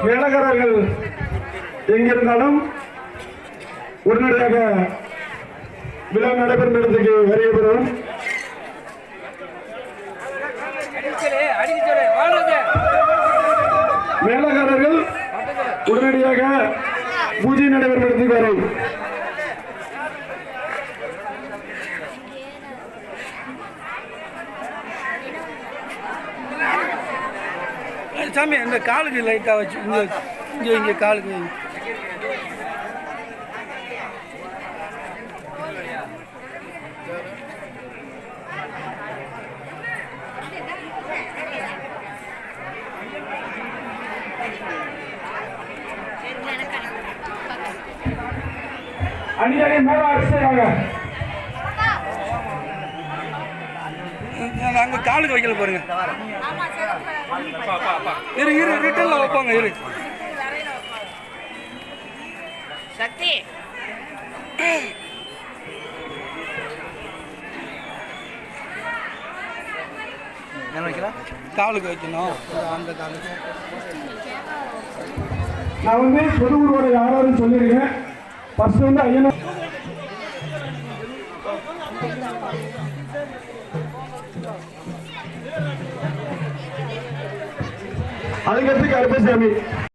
மேல எங்கே இருந்தாலும் உடனடியாக விழா நடைபெறும் இடத்துக்கு வருகை பெறும் மேலகாரர்கள் உடனடியாக பூஜை நடைபெறும் இடத்துக்கு வரும். சாமி இந்த காலுக்கு லைட்டாக வச்சு இங்கே இங்கே இங்கே காலுக்கு வை. அணியணி மேல அடிச்சாங்க அங்க- அங்க காலுக்கு வைக்கல பாருங்க. இரு இரு ரிட்டர்ன்ல வைப்பாங்க இரு. சக்தி. காலுக்கு வைக்கணும். அந்த காலுக்கு நான் வந்து பொது ஊர்வலை யாராரும் சொல்லியிருக்கேன் ஃபர்ஸ்ட் வந்து ஐயனா அதுக்கடுத்து கருப்பசாமி